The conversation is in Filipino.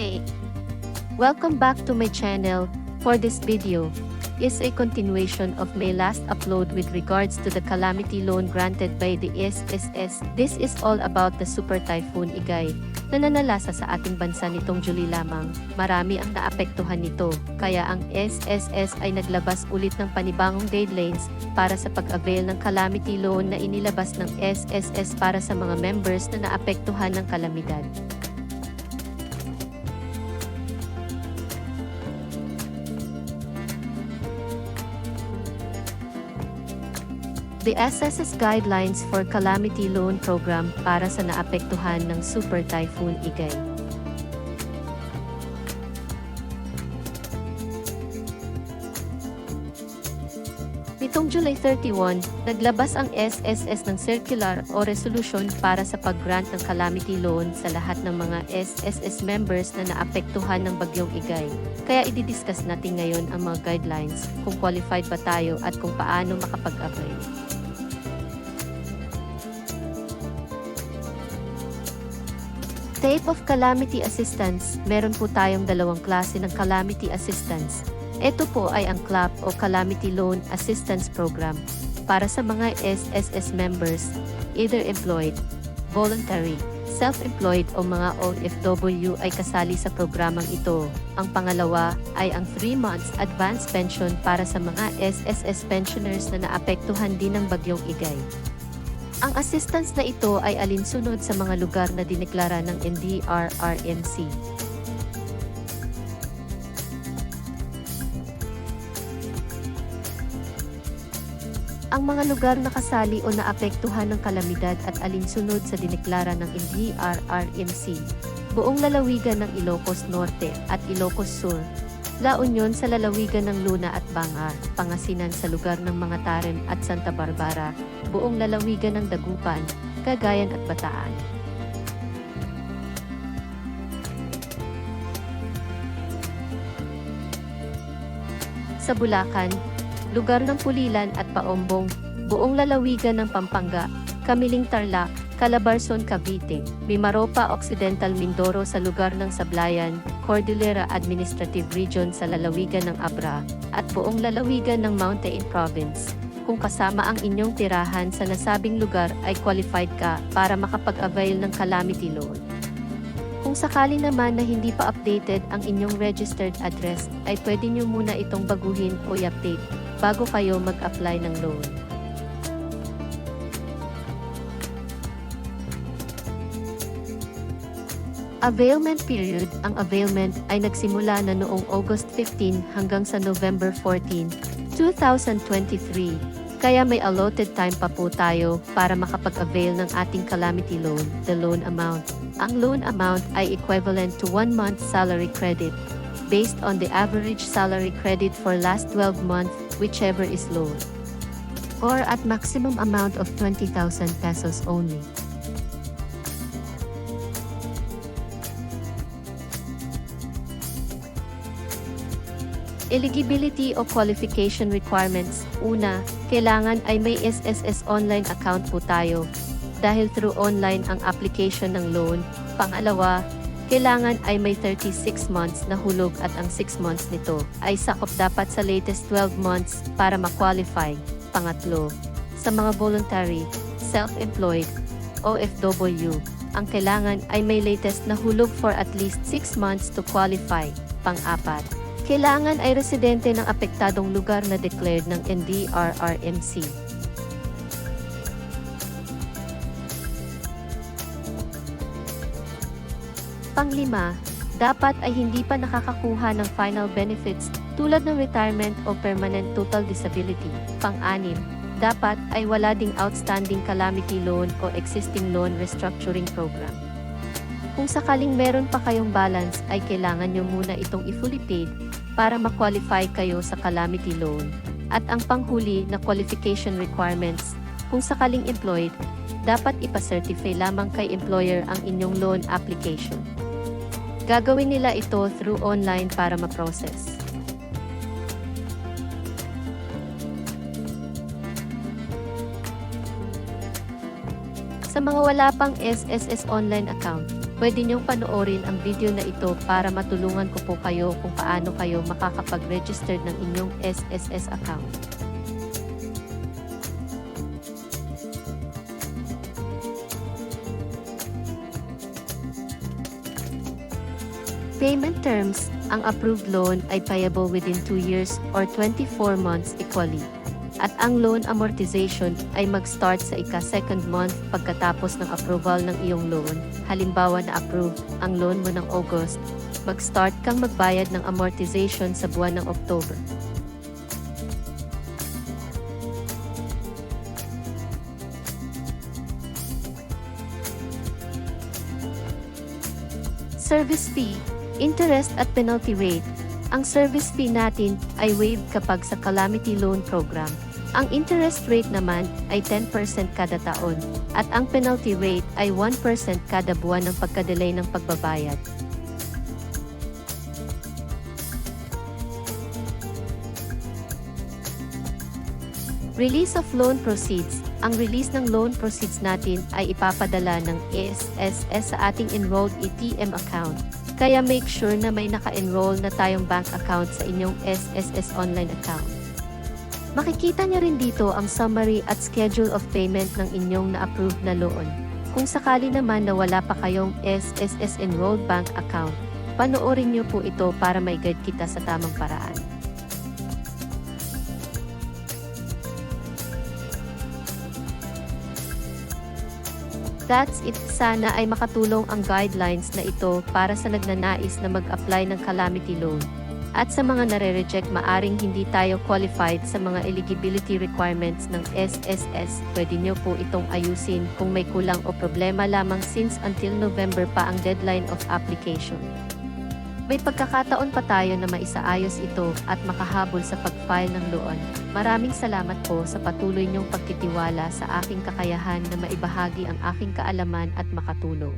Hi! Welcome back to my channel. For this video, is a continuation of my last upload with regards to the calamity loan granted by the SSS. This is all about the Super Typhoon Igay na nanalasa sa ating bansa nitong July lamang. Marami ang naapektuhan nito, kaya ang SSS ay naglabas ulit ng panibagong guidelines para sa pag-avail ng calamity loan na inilabas ng SSS para sa mga members na naapektuhan ng kalamidad. The SSS Guidelines for Calamity Loan Program para sa naapektuhan ng Super Typhoon Igay. Nitong July 31, naglabas ang SSS ng circular o resolution para sa pag-grant ng calamity loan sa lahat ng mga SSS members na naapektuhan ng bagyong Igay. Kaya ididiscuss natin ngayon ang mga guidelines, kung qualified ba tayo at kung paano makapag-avail. Type of Calamity Assistance, meron po tayong dalawang klase ng Calamity Assistance. Ito po ay ang CLAP o Calamity Loan Assistance Program para sa mga SSS members, either employed, voluntary, self-employed o mga OFW ay kasali sa programang ito. Ang pangalawa ay ang 3 months advance pension para sa mga SSS pensioners na naapektuhan din ng bagyong Igay. Ang assistance na ito ay alinsunod sa mga lugar na dineklara ng NDRRMC. Ang mga lugar na kasali o naapektuhan ng kalamidad at alinsunod sa dineklara ng NDRRMC, buong lalawigan ng Ilocos Norte at Ilocos Sur, La Union sa lalawigan ng Luna at Bangar, Pangasinan sa lugar ng mga Tarem at Santa Barbara, buong lalawigan ng Dagupan, Cagayan at Bataan. Sa Bulacan, lugar ng Pulilan at Paombong, buong lalawigan ng Pampanga, Kamiling Tarlac, Calabarzon, Cavite, Mimaropa Occidental Mindoro sa lugar ng Sablayan, Cordillera Administrative Region sa lalawigan ng Abra, at buong lalawigan ng Mountain Province. Kung kasama ang inyong tirahan sa nasabing lugar ay qualified ka para makapag-avail ng calamity loan. Kung sakali naman na hindi pa updated ang inyong registered address, ay pwede nyo muna itong baguhin o i-update bago kayo mag-apply ng loan. Availment period Ang availment ay nagsimula na noong August 15 hanggang sa November 14, 2023. Kaya may allotted time pa po tayo para makapag-avail ng ating calamity loan, the loan amount. Ang loan amount ay equivalent to 1 month salary credit based on the average salary credit for last 12 months, whichever is lower. Or at maximum amount of 20,000 pesos only. Eligibility o qualification requirements. Una, kailangan ay may SSS online account po tayo dahil through online ang application ng loan. Pangalawa, kailangan ay may 36 months na hulog at ang 6 months nito ay sakop dapat sa latest 12 months para ma-qualify. Pangatlo, sa mga voluntary, self-employed, OFW, ang kailangan ay may latest na hulog for at least 6 months to qualify. Pang-apat, kailangan ay residente ng apektadong lugar na declared ng NDRRMC. Panglima, dapat ay hindi pa nakakakuha ng final benefits tulad ng retirement o permanent total disability. Pang-anim, dapat ay wala ding outstanding calamity loan o existing loan restructuring program. Kung sakaling meron pa kayong balance ay kailangan nyo muna itong i-fully paid para ma-qualify kayo sa calamity loan. At ang panghuli na qualification requirements, kung sakaling employed, dapat ipacertify lamang kay employer ang inyong loan application. Gagawin nila ito through online para ma-process. Sa mga wala pang SSS online account, Pwede niyong panoorin ang video na ito para matulungan ko po kayo kung paano kayo makakapag-register ng inyong SSS account. Payment terms, ang approved loan ay payable within 2 years or 24 months equally. At ang loan amortization ay mag-start sa ika-second month pagkatapos ng approval ng iyong loan. Halimbawa na approved ang loan mo ng August, mag-start kang magbayad ng amortization sa buwan ng October. Service fee, interest at penalty rate. Ang service fee natin ay waived kapag sa Calamity Loan Program. Ang interest rate naman ay 10% kada taon at ang penalty rate ay 1% kada buwan ng pagkadelay ng pagbabayad. Release of loan proceeds. Ang release ng loan proceeds natin ay ipapadala ng SSS sa ating enrolled ATM account. Kaya make sure na may naka-enroll na tayong bank account sa inyong SSS online account. Makikita niyo rin dito ang summary at schedule of payment ng inyong na-approved na loan. Kung sakali naman na wala pa kayong SSS enrolled bank account, panoorin niyo po ito para may guide kita sa tamang paraan. That's it. Sana ay makatulong ang guidelines na ito para sa nagnanais na mag-apply ng calamity loan. At sa mga nare-reject maaring hindi tayo qualified sa mga eligibility requirements ng SSS, pwede nyo po itong ayusin kung may kulang o problema lamang since until November pa ang deadline of application. May pagkakataon pa tayo na maisaayos ito at makahabol sa pag-file ng loan. Maraming salamat po sa patuloy niyong pagtitiwala sa aking kakayahan na maibahagi ang aking kaalaman at makatulong.